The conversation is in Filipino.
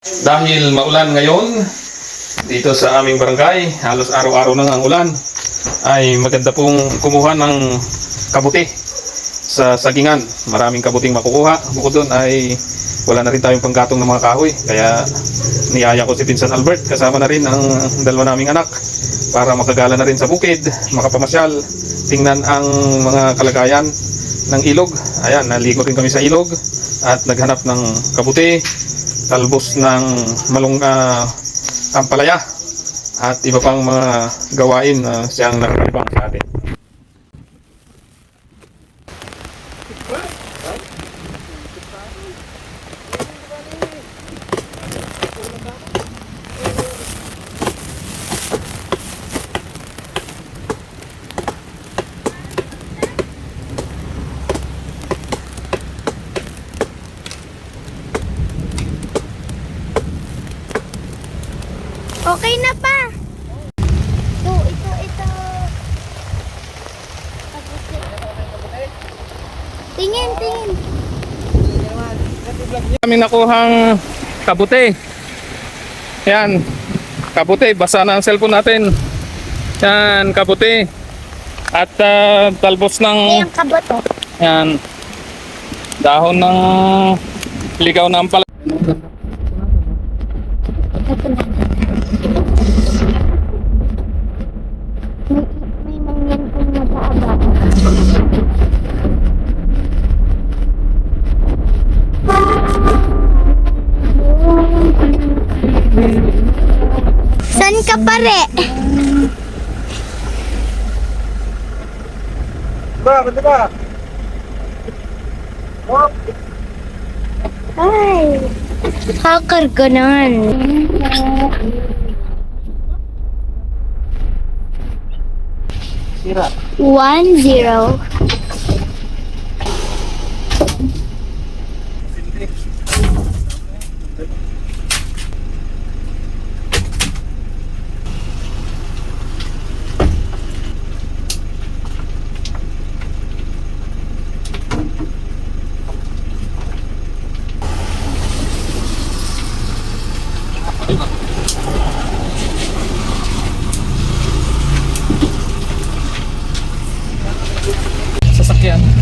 Dahil maulan ngayon, dito sa aming barangay, halos araw-araw na ang ulan, ay maganda pong kumuha ng kabuti sa sagingan. Maraming kabuting makukuha. Bukod doon ay wala na rin tayong panggatong ng mga kahoy. Kaya niyaya ko si Pinsan Albert, kasama na rin ang dalawa naming anak para makagala na rin sa bukid, makapamasyal, tingnan ang mga kalagayan ng ilog. Ayan, naligo rin kami sa ilog at naghanap ng kabuti, talbos ng malong ah, kampalaya at iba pang mga gawain na siyang nakalibang sa atin. Okay na pa. Ito, ito, ito. Tingin, tingin. Kami nakuhang kabuti. Yan. Kabuti. Basa na ang cellphone natin. Yan, kabuti. At ah, talbos ng Ayan, kaboto. yan, dahon ng ligaw na ampala. Ito na. San ka pare? Ay, kakarga naman. One zero. Костян.